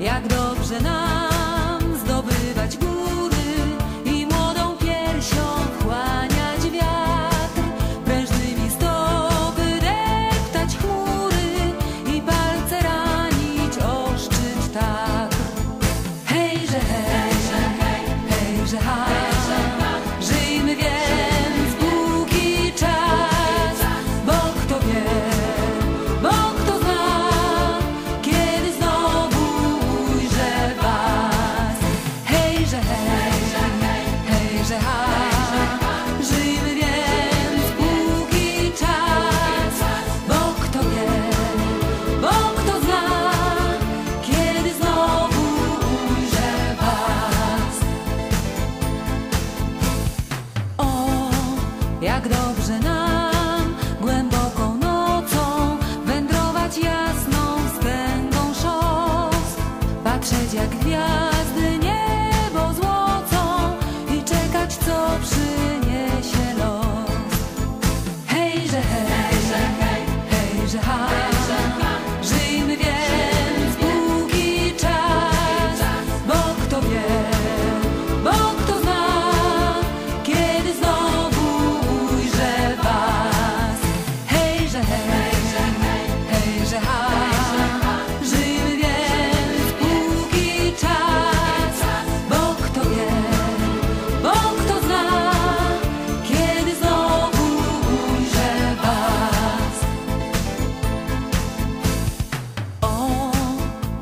jak dobrze nam. jak dobrze nam głęboką nocą wędrować jasną wstęgą szos, patrzeć jak gwiazd.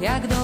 jak do